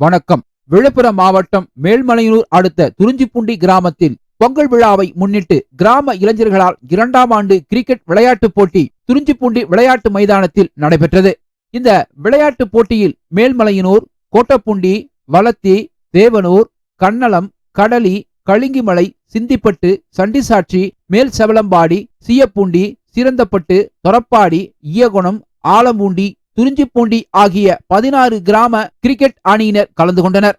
வணக்கம். விழுப்புரம் மாவட்டம் மேல்மலையனூர் அடுத்த துறிஞ்சிப்புண்டி கிராமத்தில் பொங்கல் விழாவை முன்னிட்டு கிராம இளைஞர்களால் இரண்டாம் ஆண்டு கிரிக்கெட் விளையாட்டுப் போட்டி துறிஞ்சிப்புண்டி விளையாட்டு மைதானத்தில் நடைபெற்றது. இந்த விளையாட்டுப் போட்டியில் மேல்மலையனூர் கோட்டப்புண்டி வளத்தி தேவனூர் கன்னலம் கடலி கலிங்கிமலை சிந்திப்பட்டு சண்டிசாட்சி மேல் செவலம்பாடி சீயப்பூண்டி சிறந்தப்பட்டு தொரப்பாடி ஈயகுணம் ஆலம்பூண்டி துறிஞ்சிப்பூண்டி ஆகிய பதினாறு கிராம கிரிக்கெட் அணியினர் கலந்து கொண்டனர்.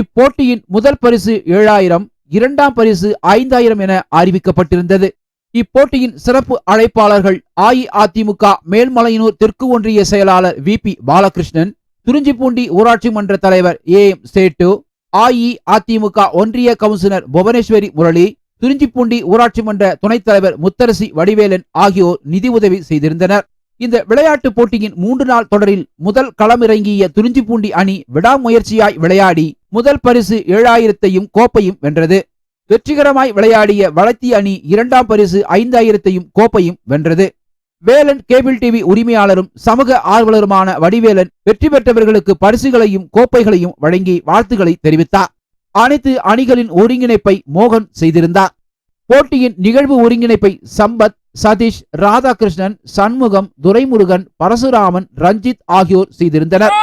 இப்போட்டியின் முதல் பரிசு ஏழாயிரம் இரண்டாம் பரிசு ஐந்தாயிரம் என அறிவிக்கப்பட்டிருந்தது. இப்போட்டியின் சிறப்பு அழைப்பாளர்கள் அஇஅதிமுக மேல்மலையனூர் தெற்கு ஒன்றிய செயலாளர் வி பி பாலகிருஷ்ணன் துறிஞ்சிப்பூண்டி ஊராட்சி மன்ற தலைவர் ஏ எம் சேட்டு அஇஅதிமுக ஒன்றிய கவுன்சிலர் புவனேஸ்வரி முரளி துறிஞ்சிப்பூண்டி ஊராட்சி மன்ற துணைத் தலைவர் முத்தரசி வடிவேலன் ஆகியோர் நிதி உதவி செய்திருந்தனர். இந்த விளையாட்டுப் போட்டியின் மூன்று நாள் தொடரில் முதல் களமிறங்கிய துறிஞ்சிப்பூண்டி அணி விடாமுயற்சியாய் விளையாடி முதல் பரிசு ஏழாயிரத்தையும் கோப்பையும் வென்றது. வெற்றிகரமாய் விளையாடிய வளத்தி அணி இரண்டாம் பரிசு ஐந்தாயிரத்தையும் கோப்பையும் வென்றது. வேலன் கேபிள் டிவி உரிமையாளரும் சமூக ஆர்வலருமான வடிவேலன் வெற்றி பெற்றவர்களுக்கு பரிசுகளையும் கோப்பைகளையும் வழங்கி வாழ்த்துக்களை தெரிவித்தார். அனைத்து அணிகளின் ஒருங்கிணைப்பை மோகன் செய்திருந்தார். போட்டியின் நிகழ்வு ஒருங்கிணைப்பை சம்பத் சதீஷ் ராதாகிருஷ்ணன் சண்முகம் துரைமுருகன் பரசுராமன் ரஞ்சித் ஆகியோர் செய்திருந்தனர்.